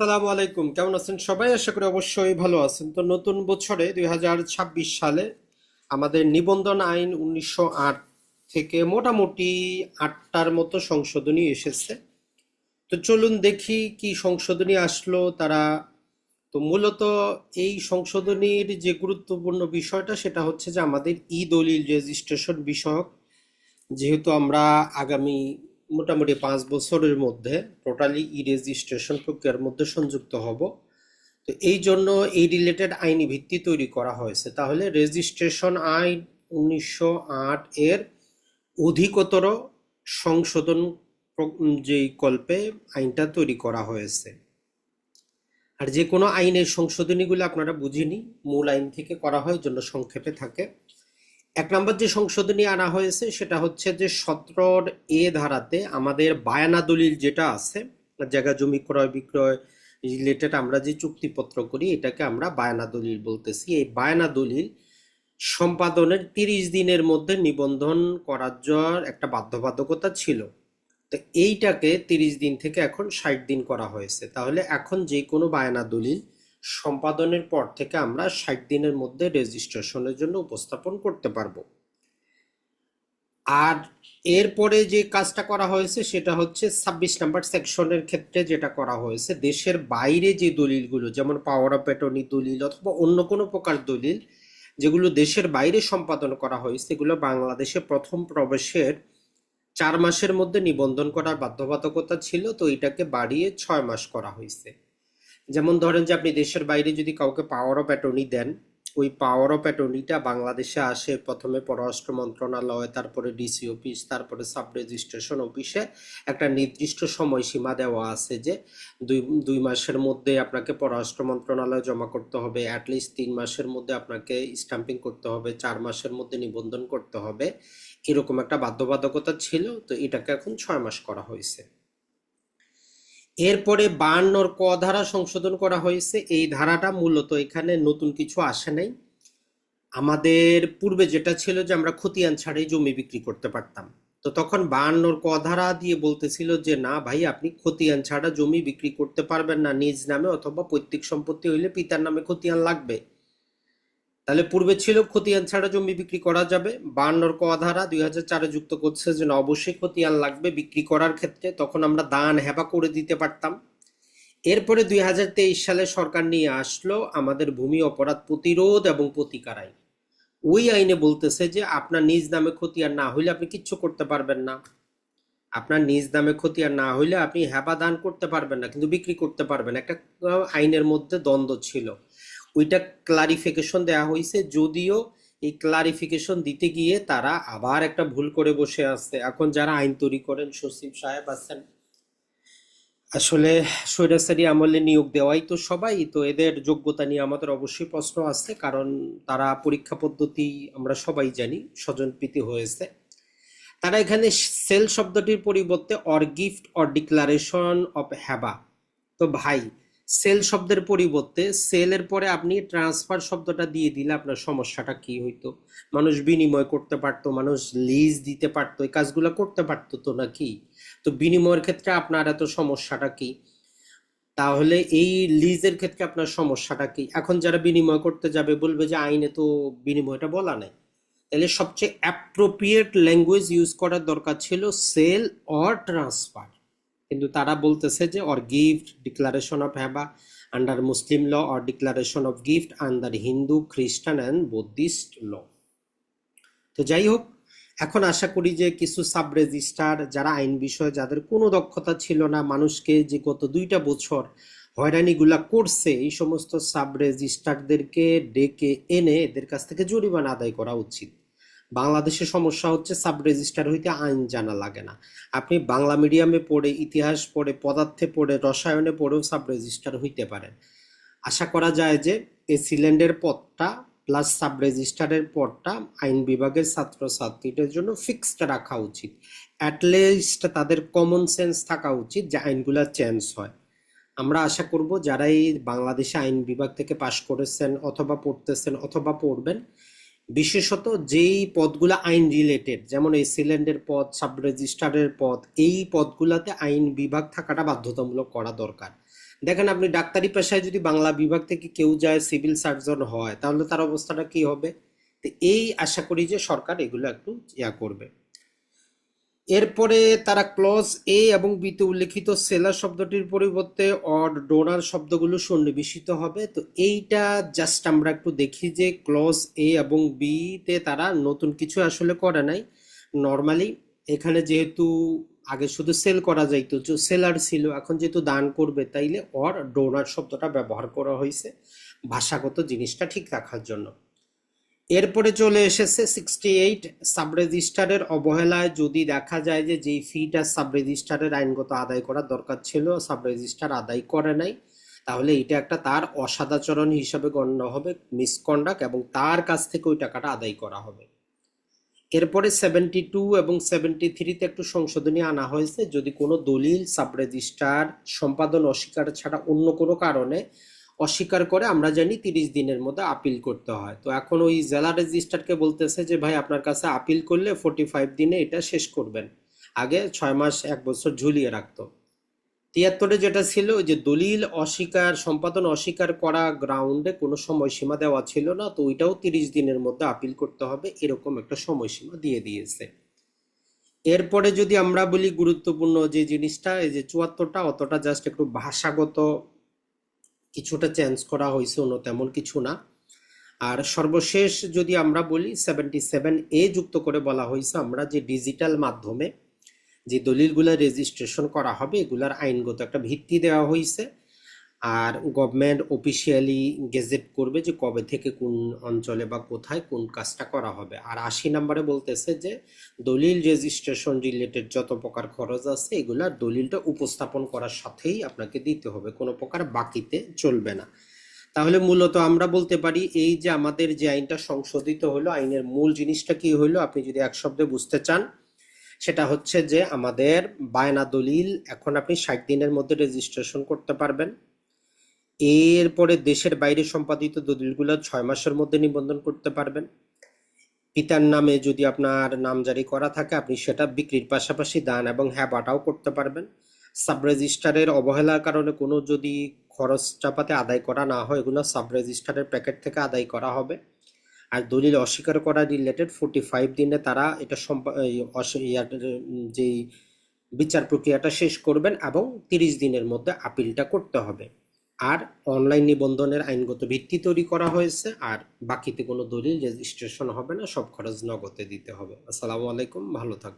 সালামু আলাইকুম। কেমন আছেন সবাই? আশা করি অবশ্যই ভালো আছেন। তো নতুন বছরে দু হাজার ছাব্বিশ সালে আমাদের নিবন্ধন আইন উনিশশো আট থেকে মোটামুটি আটটার মতো সংশোধনী এসেছে। তো চলুন দেখি কি সংশোধনী আসলো। তারা তো মূলত এই সংশোধনীর যে গুরুত্বপূর্ণ বিষয়টা সেটা হচ্ছে যে আমাদের ই দলিল রেজিস্ট্রেশন বিষয়ক। যেহেতু আমরা আগামী মোটামুটি পাঁচ বছরের মধ্যে টোটালি ই রেজিস্ট্রেশন প্রক্রিয়ার মধ্যে সংযুক্ত হব। তো এই জন্য এই রিলেটেড আইনি ভিত্তি তৈরি করা হয়েছে। তাহলে রেজিস্ট্রেশন আইন উনিশশো আট এর অধিকতর সংশোধন যেই কল্পে আইনটা তৈরি করা হয়েছে। আর যে কোনো আইনের সংশোধনীগুলো আপনারা বুঝিনি, মূল আইন থেকে করা হয় জন্য সংক্ষেপে থাকে। এক নম্বর যে সংশোধনী আনা হয়েছে, সেটা হচ্ছে যে সতেরোর এ ধারাতে আমাদের বায়ানা দলিল যেটা আছে, জায়গা জমি ক্রয় বিক্রয় রিলেটেড আমরা যে চুক্তিপত্র করি, এটাকে আমরা বায়ানা দলিল বলতেছি। এই বায়ানা দলিল সম্পাদনের তিরিশ দিনের মধ্যে নিবন্ধন করার জন্য একটা বাধ্যবাধকতা ছিল। তো এইটাকে তিরিশ দিন থেকে এখন ষাট দিন করা হয়েছে। তাহলে এখন যে কোনো বায়ানা দলিল সম্পাদনের পর থেকে আমরা ষাট দিনের মধ্যে রেজিস্ট্রেশনের জন্য উপস্থাপন করতে পারব। আর এরপরে যে কাজটা করা হয়েছে সেটা হচ্ছে ছাব্বিশ নাম্বার সেকশনের ক্ষেত্রে যেটা করা হয়েছে, দেশের বাইরে যে দলিলগুলো, যেমন পাওয়ার অফ অ্যাটর্নি দলিল অথবা অন্য কোনো প্রকার দলিল, যেগুলো দেশের বাইরে সম্পাদন করা হয়েছে এগুলো বাংলাদেশে প্রথম প্রবেশের চার মাসের মধ্যে নিবন্ধন করার বাধ্যবাধকতা ছিল, তো এটাকে বাড়িয়ে ছয় মাস করা হয়েছে। যেমন ধরেন যে আপনি দেশের বাইরে যদি কাউকে পাওয়ার অফ অ্যাটর্নি দেন, ওই পাওয়ার অফ অ্যাটর্নিটা বাংলাদেশে আসে প্রথমে পররাষ্ট্র মন্ত্রণালয়, তারপরে ডিসি অফিস তারপরে সাব রেজিস্ট্রেশন অফিসে একটা নির্দিষ্ট সময়সীমা দেওয়া আছে যে দুই দুই মাসের মধ্যে আপনাকে পররাষ্ট্র মন্ত্রণালয়ে জমা করতে হবে অ্যাটলিস্ট তিন মাসের মধ্যে আপনাকে স্টাম্পিং করতে হবে, চার মাসের মধ্যে নিবন্ধন করতে হবে। এরকম একটা বাধ্যবাধকতা ছিল, তো এটাকে এখন ছয় মাস করা হয়েছে। এরপরে বায়ান্নর ক ধারা সংশোধন করা হয়েছে। এই ধারাটা মূলত এখানে নতুন কিছু আসে নাই। আমাদের পূর্বে যেটা ছিল যে আমরা খতিয়ান ছাড়াই জমি বিক্রি করতে পারতাম। তো তখন বায়ান্নর ক ধারা দিয়ে বলতেছিল যে, না ভাই, আপনি খতিয়ান ছাড়া জমি বিক্রি করতে পারবেন না। নিজ নামে অথবা পৈতৃক সম্পত্তি হইলে পিতার নামে খতিয়ান লাগবে। তাহলে পূর্বে ছিল খতিয়ান ছাড়া জমি বিক্রি করা যাবে। বায়ান্নর ক ধারা দুই হাজার চারে যুক্ত করছে যে অবশ্যই খতিয়ান লাগবে বিক্রি করার ক্ষেত্রে, তখন আমরা দান হেবা করে দিতে পারতাম। এরপরে দুই হাজার তেইশ সালে সরকার নিয়ে আসলো আমাদের ভূমি অপরাধ প্রতিরোধ এবং প্রতিকার আইন। ওই আইনে বলতেছে যে আপনার নিজ নামে খতিয়ান না হইলে আপনি কিচ্ছু করতে পারবেন না। আপনার নিজ নামে খতিয়ান না হইলে আপনি হেবা দান করতে পারবেন না, কিন্তু বিক্রি করতে পারবেন একটা আইনের মধ্যে দ্বন্দ্ব ছিল। ওইটা ক্লারিফিকেশন দেওয়া হয়েছে যদিও এই ক্লারিফিকেশন দিতে গিয়ে তারা আবার একটা ভুল করে বসে আছে। এখন যারা আইন তৈরি করেন, সচিব সাহেব আছেন, আসলে স্বৈরাচারী আমলে নিয়োগ দেওয়াই তো সবাই, তো এদের যোগ্যতা নিয়ে আমাদের অবশ্যই প্রশ্ন আছে, কারণ তারা পরীক্ষা পদ্ধতি আমরা সবাই জানি, স্বজনপ্রীতি হয়েছে। তারা এখানে সেল শব্দটির পরিবর্তে or gift or declaration of হ্যাবা তো ভাই সেল শব্দের পরিবর্তে সেলের পরে আপনি ট্রান্সফার শব্দটা দিয়ে দিলে আপনার সমস্যাটা কি হইতো? মানুষ বিনিময় করতে পারতো, মানুষ লিজ দিতে পারতো, এই কাজগুলো করতে পারতো তো নাকি? তো বিনিময়ের ক্ষেত্রে আপনার এত সমস্যাটা কি? তাহলে এই লিজের ক্ষেত্রে আপনার সমস্যাটা কি? এখন যারা বিনিময় করতে যাবে বলবে যে আইনে তো বিনিময়টা বলা নেই। তাহলে সবচেয়ে অ্যাপ্রোপ্রিয়েট ল্যাঙ্গুয়েজ ইউজ করার দরকার ছিল সেল অর ট্রান্সফার কিন্তু তারা বলতেছে যে or gift declaration of হ্যাবা under Muslim law or declaration of gift under Hindu খ্রিস্টান অ্যান্ড বুদ্ধিস্ট ল তো যাই হোক, এখন আশা করি যে কিছু সাব রেজিস্ট্রার যারা আইন বিষয়ে, যাদের কোনো দক্ষতা ছিল না, মানুষকে যে গত দুইটা বছর হয়রানিগুলা করছে, এই সমস্ত সাব রেজিস্ট্রারদেরকে ডেকে এনে এদের কাছ থেকে জরিমানা আদায় করা উচিত। বাংলাদেশে সমস্যা হচ্ছে সাব রেজিস্ট্রার হইতে আইন জানা লাগে না। আপনি বাংলা মিডিয়ামে পড়ে, ইতিহাস পড়ে, পদার্থে পড়ে, রসায়নে পড়েও সাব রেজিস্ট্রার হইতে পারেন। আশা করা যায় যে এই সিলেন্ডের পদটা প্লাস সাব রেজিস্টারের পদটা আইন বিভাগের ছাত্রছাত্রীদের জন্য ফিক্সড রাখা উচিত। অ্যাটলিস্ট তাদের কমন সেন্স থাকা উচিত যে আইনগুলা চেঞ্জ হয়। আমরা আশা করব যারা এই বাংলাদেশে আইন বিভাগ থেকে পাশ করেছেন অথবা পড়তেছেন অথবা পড়বেন বিশেষত যেই পদগুলো আইন রিলেটেড যেমন এই সিলেন্ডের পদ সাব রেজিস্ট্রারের পদ, এই পদগুলোতে আইন বিভাগ থাকাটা বাধ্যতামূলক করা দরকার। দেখেন আপনি ডাক্তারি পেশায় যদি বাংলা বিভাগ থেকে কেউ যায় সিভিল সার্জন হয়, তাহলে তার অবস্থাটা কি হবে? তো এই আশা করি যে সরকার এগুলো একটু ইয়া করবে। এরপরে তারা ক্লজ এ এবং বিতে উল্লেখিত সেলার শব্দটির পরিবর্তে অড ডোনার শব্দগুলো সন্নিবেশিত হবে। তো এইটা জাস্ট আমরা একটু দেখি যে ক্লজ এ এবং বিতে তারা নতুন কিছু আসলে করে নাই। নর্মালি এখানে যেহেতু আগে শুধু সেল করা যাইতো যে সেলার ছিল, এখন যেহেতু দান করবে তাইলে অর ডোনার শব্দটা ব্যবহার করা হয়েছে ভাষাগত জিনিসটা ঠিক রাখার জন্য। এরপরে চলে এসেছে সিক্সটি এইট সাব রেজিস্টারের অবহেলায় যদি দেখা যায় যে যেই ফিটা সাব রেজিস্টারের আইনগত আদায় করার দরকার ছিল সাব রেজিস্টার আদায় করে নাই, তাহলে এটা একটা তার অসদাচরণ হিসাবে গণ্য হবে মিসকন্ডাক্ট এবং তার কাছ থেকে ওই টাকাটা আদায় করা হবে। এরপরে সেভেন্টি টু এবং সেভেন্টি থ্রিতে একটু সংশোধনী আনা হয়েছে, যদি কোনো দলিল সাব রেজিস্টার সম্পাদন অস্বীকার ছাড়া অন্য কোনো কারণে অস্বীকার করে আমরা জানি তিরিশ দিনের মধ্যে আপিল করতে হয়। তো এখন ওই জেলা রেজিস্ট্রারকে বলতেছে যে, ভাই, আপনার কাছে আপিল করলে ফোর্টি ফাইভ দিনে এটা শেষ করবেন। আগে ছয় মাস, এক বছর ঝুলিয়ে রাখতো। তিয়াত্তরে যেটা ছিল যে দলিল অস্বীকার, সম্পাদন অস্বীকার করা গ্রাউন্ডে কোনো সময়সীমা দেওয়া ছিল না, তো ওইটাও তিরিশ দিনের মধ্যে আপিল করতে হবে, এরকম একটা সময়সীমা দিয়ে দিয়েছে। এরপরে যদি আমরা বলি গুরুত্বপূর্ণ যে জিনিসটা, এই যে চুয়াত্তরটা, অতটা জাস্ট একটু ভাষাগত কিছুটা চেঞ্জ করা হয়েছে অন্য তেমন কিছু না। আর সর্বশেষ যদি আমরা বলি সেভেন্টি সেভেন এ যুক্ত করে বলা হয়েছে, আমরা যে ডিজিটাল মাধ্যমে যে দলিলগুলো রেজিস্ট্রেশন করা হবে, এগুলার আইনগত একটা ভিত্তি দেওয়া হয়েছে। আর গভর্নমেন্ট অফিসিয়ালি গেজেট করবে যে কবে থেকে কোন অঞ্চলে বা কোথায় কোন কাজটা করা হবে। আর আশি নম্বরে বলতেছে যে দলিল রেজিস্ট্রেশন রিলেটেড যত প্রকার খরচ আছে এগুলার দলিলটা উপস্থাপন করার সাথেই আপনাকে দিতে হবে, কোনো প্রকার বাকিতে চলবে না। তাহলে মূলত আমরা বলতে পারি, এই যে আমাদের যে আইনটা সংশোধিত হলো, আইনের মূল জিনিসটা কি হলো, আপনি যদি এক শব্দে বুঝতে চান, সেটা হচ্ছে যে আমাদের বায়না দলিল এখন আপনি ষাট দিনের মধ্যে রেজিস্ট্রেশন করতে পারবেন। এরপরে দেশের বাইরে সম্পাদিত দলিলগুলো ছয় মাসের মধ্যে নিবন্ধন করতে পারবেন। পিতার নামে যদি আপনার নামজারি করা থাকে, আপনি সেটা বিক্রির পাশাপাশি দান এবং হ্যাবাটাও করতে পারবেন। সাব রেজিস্টারের অবহেলার কারণে কোনো যদি খরচ চাপাতে আদায় করা না হয়, এগুলো সাব রেজিস্টারের প্যাকেট থেকে আদায় করা হবে। আর দলিল অস্বীকার করা রিলেটেড ফোর্টি ফাইভ দিনে তারা এটা যেই বিচার প্রক্রিয়াটা শেষ করবেন এবং তিরিশ দিনের মধ্যে আপিলটা করতে হবে। আর অনলাইন নিবন্ধনের আইনগত ভিত্তি তৈরি করা হয়েছে, আর বাকিতে কোনো দলিল রেজিস্ট্রেশন হবে না, সব খরচ নগদে দিতে হবে। আসসালামু আলাইকুম, ভালো থাকবেন।